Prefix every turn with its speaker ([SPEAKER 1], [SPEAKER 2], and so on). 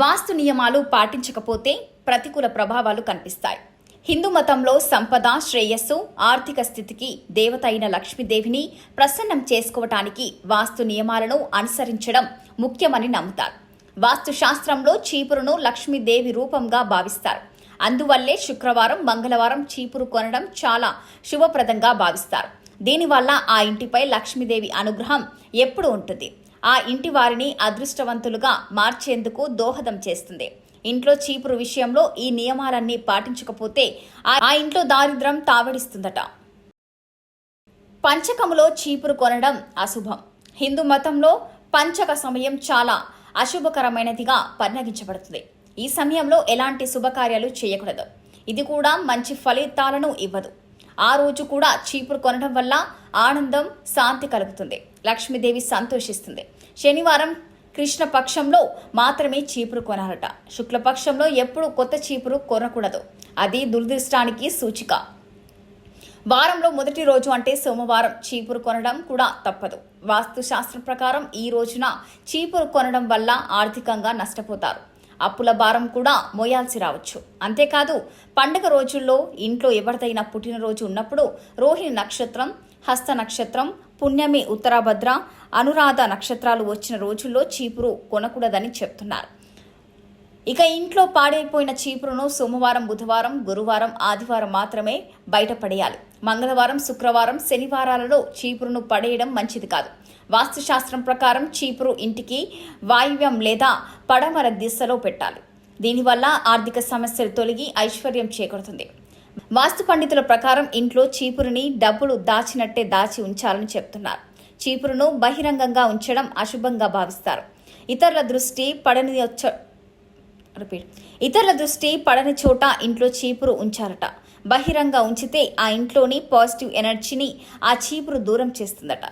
[SPEAKER 1] వాస్తు నియమాలు పాటించకపోతే ప్రతికూల ప్రభావాలు కనిపిస్తాయి. హిందూ మతంలో సంపద శ్రేయస్సు ఆర్థిక స్థితికి దేవత అయిన లక్ష్మీదేవిని ప్రసన్నం చేసుకోవటానికి వాస్తు నియమాలను అనుసరించడం ముఖ్యమని నమ్ముతారు. వాస్తు శాస్త్రంలో చీపురును లక్ష్మీదేవి రూపంగా భావిస్తారు. అందువల్లే శుక్రవారం మంగళవారం చీపురు కొనడం చాలా శుభప్రదంగా భావిస్తారు. దీనివల్ల ఆ ఇంటిపై లక్ష్మీదేవి అనుగ్రహం ఎప్పుడు ఉంటుంది. ఆ ఇంటి వారిని అదృష్టవంతులుగా మార్చేందుకు దోహదం చేస్తుంది. ఇంట్లో చీపురు విషయంలో ఈ నియమాలన్నీ పాటించకపోతే ఆ- ఇంట్లో దారిద్రం తావడిస్తుందట. పంచకములో చీపురు కొనడం అశుభం. హిందూ మతంలో పంచక సమయం చాలా అశుభకరమైనదిగా పరిణగించబడుతుంది ఈ సమయంలో ఎలాంటి శుభకార్యాలు చేయకూడదు. ఇది కూడా మంచి ఫలితాలను ఇవ్వదు. ఆ రోజు కూడా చీపురు కొనడం వల్ల ఆనందం శాంతి కలుగుతుంది. లక్ష్మీదేవి సంతోషిస్తుంది. శనివారం కృష్ణపక్షంలో మాత్రమే చీపురు కొనాలట. శుక్లపక్షంలో ఎప్పుడు కొత్త చీపురు కొనకూడదు. అది దురదృష్టానికి సూచిక. వారంలో మొదటి రోజు అంటే సోమవారం చీపురు కొనడం కూడా తప్పదు. వాస్తుశాస్త్రం ప్రకారం ఈ రోజున చీపురు కొనడం వల్ల ఆర్థికంగా నష్టపోతారు. అప్పుల భారం కూడా మోయాల్సి రావచ్చు. అంతేకాదు పండగ రోజుల్లో ఇంట్లో ఎవరిదైనా పుట్టినరోజు ఉన్నప్పుడు రోహిణి నక్షత్రం హస్త నక్షత్రం పుణ్యమి ఉత్తరాభద్ర అనురాధ నక్షత్రాలు వచ్చిన రోజుల్లో చీపురు కొనకూడదని చెప్తున్నారు. ఇక ఇంట్లో పాడైపోయిన చీపురును సోమవారం బుధవారం గురువారం ఆదివారం మాత్రమే బయటపడేయాలి. మంగళవారం శుక్రవారం శనివారాలలో చీపురును పడేయడం మంచిది కాదు. వాస్తుశాస్త్రం ప్రకారం చీపురు ఇంటికి వాయువ్యం లేదా పడమర దిశలో పెట్టాలి. దీనివల్ల ఆర్థిక సమస్యలు తొలగి ఐశ్వర్యం చేకూరుతుంది. వాస్తు పండితుల ప్రకారం ఇంట్లో చీపురుని డబ్బులు దాచినట్టే దాచి ఉంచాలని చెప్తున్నారు. చీపురును బహిరంగంగా ఉంచడం అశుభంగా భావిస్తారు. ఇతరుల దృష్టి పడని రిపీట్. ఇతరుల దృష్టి పడని చోట ఇంట్లో చీపురు ఉంచారట. బహిరంగ ఉంచితే ఆ ఇంట్లోని పాజిటివ్ ఎనర్జీని ఆ చీపురు దూరం చేస్తుందట.